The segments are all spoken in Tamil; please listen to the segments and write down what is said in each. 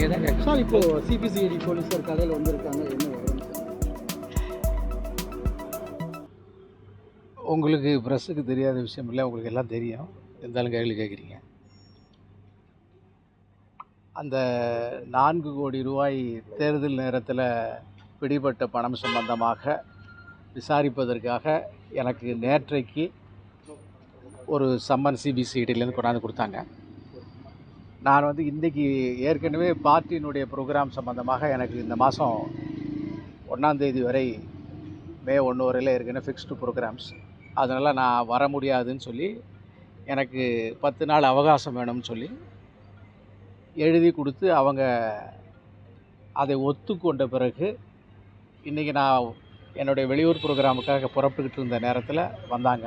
நீங்கள் தான் சார் இப்போ சிபிசிஐடி போலீஸார் கடையில் வந்திருக்காங்க. என்ன வரும் உங்களுக்கு ப்ரெஸ்ஸுக்கு தெரியாத விஷயம் இல்லை உங்களுக்கு எல்லாம் தெரியும். இருந்தாலும் கேள்வி கேட்குறீங்க அந்த நான்கு கோடி ரூபாய் தேர்தல் நேரத்தில் பிடிபட்ட பணம் சம்பந்தமாக விசாரிப்பதற்காக எனக்கு நேற்றைக்கு ஒரு சம்மன் சிபிசிஐடியிலேருந்து கொண்டாந்து கொடுத்தாங்க. நான் வந்து இன்றைக்கி ஏற்கனவே பார்ட்டியினுடைய ப்ரோக்ராம் சம்மந்தமாக எனக்கு இந்த மாதம் ஒன்றாந்தேதி வரை மே ஒன்று வரையில் ஏற்கனவே ஃபிக்ஸ்டு ப்ரோக்ராம்ஸ் அதனால் நான் வர முடியாதுன்னு சொல்லி எனக்கு பத்து நாள் அவகாசம் வேணும்னு சொல்லி எழுதி கொடுத்து அவங்க அதை ஒத்துக்கொண்ட பிறகு இன்றைக்கி நான் என்னுடைய வெளியூர் ப்ரோக்ராமுக்காக புறப்பட்டுக்கிட்டு இருந்த நேரத்தில் வந்தாங்க.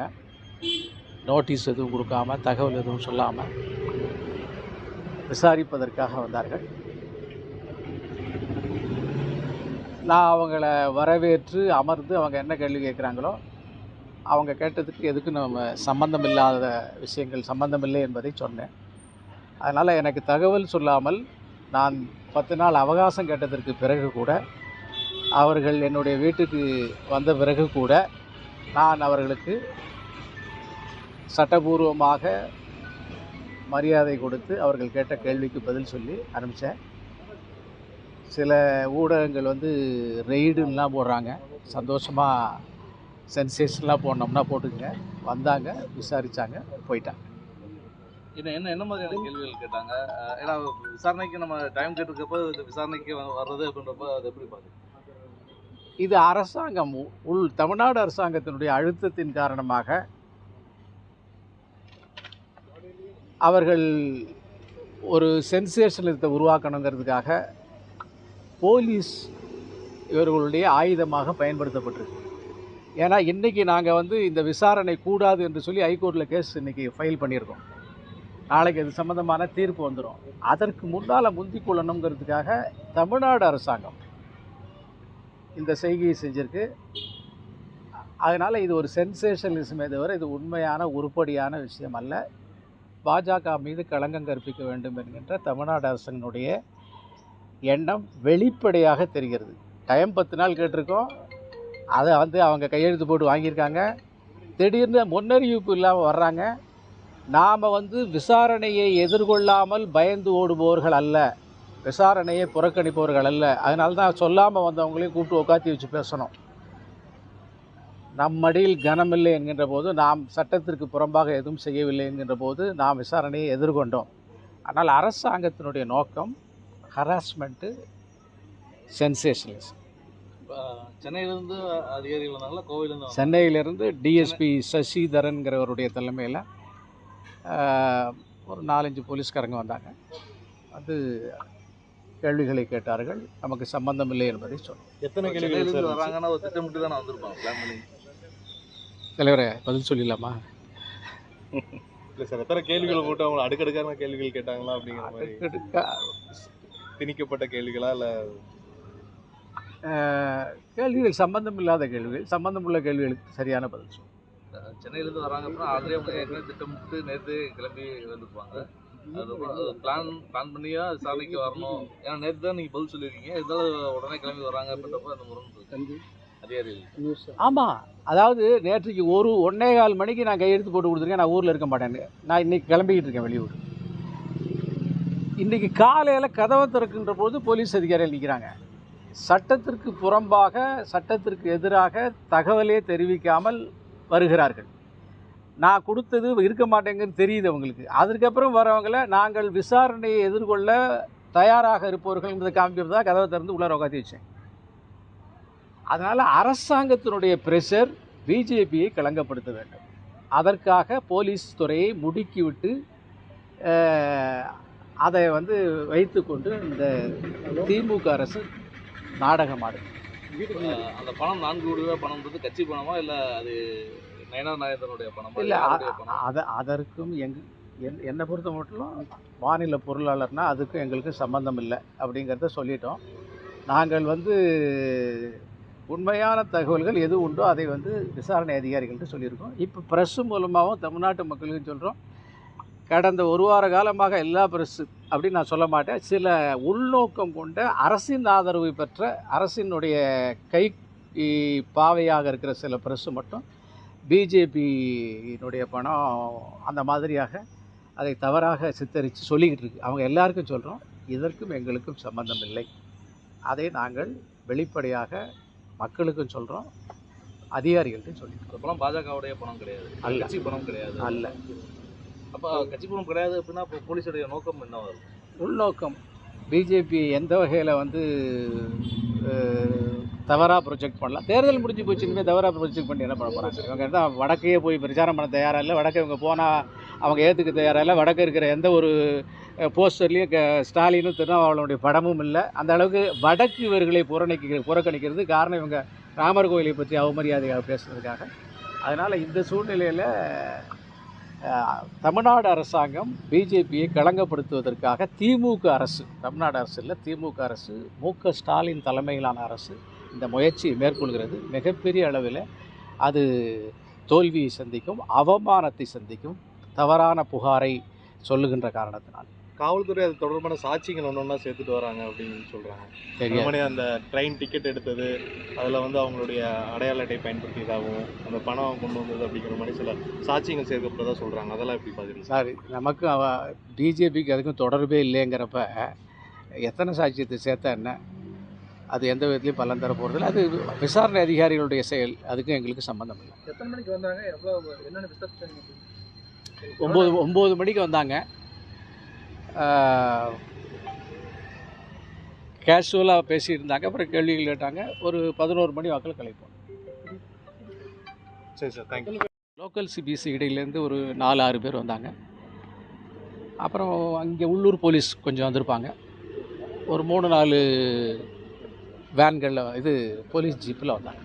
நோட்டீஸ் எதுவும் கொடுக்காம தகவல் எதுவும் சொல்லாமல் விசாரிப்பதற்காக வந்தார்கள். நான் அவங்கள வரவேற்று அமர்ந்து அவங்க என்ன கேள்வி கேட்குறாங்களோ அவங்க கேட்டதுக்கு எதுக்கும் நம்ம சம்பந்தம் இல்லாத விஷயங்கள் சம்பந்தம் இல்லை என்பதை சொன்னேன். அதனால் எனக்கு தகவல் சொல்லாமல் நான் பத்து நாள் அவகாசம் கேட்டதற்கு பிறகு கூட அவர்கள் என்னுடைய வீட்டுக்கு வந்த பிறகு கூட நான் அவர்களுக்கு சட்டபூர்வமாக மரியாதை கொடுத்து அவர்கள் கேட்ட கேள்விக்கு பதில் சொல்லி அனுப்பிச்சேன் சில ஊடகங்கள் வந்து ரெய்டுலாம் போடுறாங்க. சந்தோஷமாக சென்சேஷன்லாம் போடணும்னா போட்டுங்க வந்தாங்க விசாரித்தாங்க போயிட்டாங்க. என்ன என்ன என்ன மாதிரியான கேள்விகள் கேட்டாங்க? ஏன்னா விசாரணைக்கு நம்ம டைம் கேட்டிருக்கப்போ விசாரணைக்கு வர்றது அப்படின்றப்ப அது எப்படி பார்க்குறீங்க? இது அரசாங்கம். உள் தமிழ்நாடு அரசாங்கத்தினுடைய அழுத்தத்தின் காரணமாக அவர்கள் ஒரு சென்சேஷனத்தை உருவாக்கணுங்கிறதுக்காக போலீஸ் இவர்களுடைய ஆயுதமாக பயன்படுத்தப்பட்டிருக்கு. ஏன்னா இன்றைக்கி நாங்கள் வந்து இந்த விசாரணை கூடாது என்று சொல்லி ஹைகோர்ட்டில் கேஸ் இன்றைக்கி ஃபைல் பண்ணியிருக்கோம். நாளைக்கு அது சம்மந்தமான தீர்ப்பு வந்துடும் அதற்கு முன்னால் முந்திக் கொள்ளணுங்கிறதுக்காக தமிழ்நாடு அரசாங்கம் இந்த செய்கையை செஞ்சுருக்கு. அதனால் இது ஒரு சென்சேஷனலிசமே தவிர இது உண்மையான உருப்படியான விஷயம் அல்ல. பாஜக மீது களங்கம் கற்பிக்க வேண்டும் என்கின்ற தமிழ்நாடு அரசினுடைய எண்ணம் வெளிப்படையாக தெரிகிறது. டைம் பத்து நாள் கேட்டிருக்கோம். அதை வந்து அவங்க கையெழுத்து போட்டு வாங்கியிருக்காங்க. திடீர்னு முன்னறிவிப்பு இல்லாமல் வர்றாங்க. நாம் வந்து விசாரணையை எதிர்கொள்ளாமல் பயந்து ஓடுபவர்கள் அல்ல. விசாரணையை புறக்கணிப்பவர்கள் அல்ல. அதனால தான் சொல்லாமல் வந்தவங்களையும் கூப்பிட்டு உட்காத்தி வச்சு பேசணும். நம் மடியில் கனமில்லை என்கின்ற போது நாம் சட்டத்திற்கு புறம்பாக எதுவும் செய்யவில்லை என்கின்ற போது நாம் விசாரணையை எதிர்கொண்டோம். ஆனால் அரசாங்கத்தினுடைய நோக்கம் ஹராஸ்மெண்ட்டு சென்சேஷனலிசம் சென்னையிலேருந்து அதிகாரிகள் வந்தாங்களா? கோவிலேருந்து? சென்னையிலிருந்து டிஎஸ்பி சசிதரன்கிறவருடைய தலைமையில் ஒரு நாலஞ்சு போலீஸ்காரங்க வந்தாங்க. வந்து கேள்விகளை கேட்டார்கள். நமக்கு சம்பந்தம் இல்லை என்பதை சொன்னோம். எத்தனை கேள்விகள் வராங்கன்னா ஒரு திட்டமிட்டு தானே வந்திருப்பாங்க பிளான் பண்ணி. தலைவரே பதில் சொல்லிடலாமா? இல்ல சார் எத்தனை கேள்விகளை போட்டு அவங்க அடுக்கடுக்கான கேள்விகள் கேட்டாங்களா அப்படிங்கிற மாதிரி. திணிக்கப்பட்ட கேள்விகளா இல்ல? கேள்விகள் சம்பந்தம் இல்லாத கேள்விகள் சம்பந்தம் உள்ள கேள்விகளுக்கு சரியான பதில் சொல்லுவோம் சென்னையிலேருந்து வராங்க அப்படின்னா ஆல்ரெடி அவங்க ஏற்கனவே திட்டமிட்டு நேற்று கிளம்பி வந்திருப்பாங்க. அது பிளான் பிளான் பண்ணியா விசாரணைக்கு வரணும். ஏன்னா நேற்று தான் நீங்கள் பதில் சொல்லியிருக்கீங்க. இருந்தாலும் உடனே கிளம்பி வராங்க அப்படின்றப்ப அந்த முரண் ஆமாம் அதாவது நேற்றுக்கு ஒரு ஒன்னே கால் மணிக்கு நான் கையெழுத்து போட்டு கொடுத்துருக்கேன். நான் ஊரில் இருக்க மாட்டேன்னு நான் இன்னைக்கு கிளம்பிக்கிட்டு இருக்கேன் வெளியூர். இன்றைக்கி காலையில் கதவை திறக்கின்ற போது போலீஸ் அதிகாரிகள் நிற்கிறாங்க சட்டத்திற்கு புறம்பாக சட்டத்திற்கு எதிராக தகவலே தெரிவிக்காமல் வருகிறார்கள். நான் கொடுத்தது இருக்க மாட்டேங்குன்னு தெரியுது அவங்களுக்கு. அதுக்கப்புறம் வரவங்கள நாங்கள் விசாரணையை எதிர்கொள்ள தயாராக இருப்பவர்கள் என்பதை காமிக்கிறது தான் கதவை திறந்து உள்ளார உட்காந்து வச்சேன். அதனால் அரசாங்கத்தினுடைய ப்ரெஷர் பிஜேபியை களங்கப்படுத்த வேண்டும். அதற்காக போலீஸ் துறையை முடுக்கிவிட்டு அதை வந்து வைத்துக்கொண்டு இந்த திமுக அரசு நாடகமாடுது. அந்த பணம் நான்கு கோடி ரூபாய் பணம்ன்றது கட்சி பணமா இல்லை அது நயனா நாயந்தனுடைய பணமா? இல்லை அத அதற்கும் எங் என் என்னை பொறுத்த மட்டும் மாநில பொருளாளர்னா அதுக்கும் எங்களுக்கு சம்பந்தம் இல்லை அப்படிங்கிறத சொல்லிட்டோம். நாங்கள் வந்து உண்மையான தகவல்கள் எது உண்டோ அதை வந்து விசாரணை அதிகாரிகள்கிட்ட சொல்லியிருக்கோம். இப்போ ப்ரெஸ்ஸு மூலமாகவும் தமிழ்நாட்டு மக்களுக்கும் சொல்கிறோம் கடந்த ஒரு வார காலமாக எல்லா பிரஸ் அப்படின்னு நான் சொல்ல மாட்டேன். சில உள்நோக்கம் கொண்ட அரசின் ஆதரவு பெற்ற அரசினுடைய கை பாவையாக இருக்கிற சில பிரஸ்ஸு மட்டும் பிஜேபியினுடைய பணம் அந்த மாதிரியாக அதை தவறாக சித்தரித்து சொல்லிக்கிட்டு இருக்கு. அவங்க எல்லாருக்கும் சொல்கிறோம் இதற்கும் எங்களுக்கும் சம்பந்தம் இல்லை. அதை நாங்கள் வெளிப்படையாக மக்களுக்கும் சொல்கிறோம் அதிகாரிகள்ட்டும் சொல்லியிருக்கோம் அந்த பணம் பாஜகவுடைய பணம் கிடையாது. அல்ல. கட்சி பணம் கிடையாது. அல்ல. அப்ப கட்சி பணம் கிடையாது அப்படின்னா அப்போ போலீஸுடைய நோக்கம் என்ன வரும் உள்நோக்கம். பிஜேபி எந்த வகையில் வந்து தவறாக ப்ரொஜெக்ட் பண்ணலாம். தேர்தல் முடிஞ்சு போச்சு இனிமேல் தவறாக ப்ரொஜெக்ட் பண்ணி என்ன பண்ண போகிறாங்க இவங்க தான் வடக்கையே போய் பிரச்சாரம் பண்ண தயாராக இல்லை? வடக்கு இவங்க போனால் அவங்க ஏற்றுக்க தயாராக இல்லை? வடக்கு இருக்கிற எந்த ஒரு போஸ்டர்லேயும் க ஸ்டாலினும் திருநாவாளனுடைய படமும் இல்லை. அந்த அளவுக்கு வடக்கு இவர்களை புறணிக்க புறக்கணிக்கிறது காரணம் இவங்க ராமர் கோயிலை பற்றி அவமரியாதையாக பேசுனதுக்காக. அதனால் இந்த சூழ்நிலையில் தமிழ்நாடு அரசாங்கம் பிஜேபியை களங்கப்படுத்துவதற்காக திமுக அரசு தமிழ்நாடு அரசு இல்லை திமுக அரசு மு க ஸ்டாலின் தலைமையிலான அரசு இந்த முயற்சியை மேற்கொள்கிறது. மிகப்பெரிய அளவில் அது தோல்வியை சந்திக்கும் அவமானத்தை சந்திக்கும் தவறான புகாரை சொல்லுகின்ற காரணத்தினால். காவல்துறை அது தொடர்பான சாட்சிகள் ஒன்று ஒன்றா சேர்த்துட்டு வராங்க அப்படின்னு தெரியாது மாதிரி அந்த ட்ரெயின் டிக்கெட் எடுத்தது அதில் வந்து அவங்களுடைய அடையாள அட்டை பயன்படுத்தியதாகவும் அந்த பணம் கொண்டு வந்தது அப்படிங்கிற மாதிரி சில சாட்சியங்கள் சேர்க்கப்படுறதா சொல்றாங்க. அதெல்லாம் எப்படி பார்க்குறீங்க சார் நமக்கு அவ பிஜேபிக்கு அதுக்கும் தொடர்பே இல்லைங்கிறப்ப எத்தனை சாட்சியத்தை சேர்த்தா என்ன? அது எந்த விதத்துலையும் பலன் தர போகிறதில்ல அது விசாரணை அதிகாரிகளுடைய செயல். அதுக்கும் எங்களுக்கு சம்மந்தம் இல்லை. எத்தனை மணிக்கு வந்தாங்க? எவ்வளோ என்னென்ன விசாரிச்சாங்க? ஒம்பது ஒம்பது மணிக்கு வந்தாங்க. கேஷுவலாக பேசிட்டு இருந்தாங்க அப்புறம் கேள்விகள் கேட்டாங்க. ஒரு பதினோரு மணி வாக்கில் கலைப்போம் சரி sir thank you local CBC இடையிலேருந்து ஒரு நாலு ஆறு பேர் வந்தாங்க. அப்புறம் அங்கே உள்ளூர் போலீஸ் கொஞ்சம் வந்திருப்பாங்க. ஒரு மூணு நாலு வேன்களில் இது போலீஸ் ஜீப்பில் வந்தாங்க.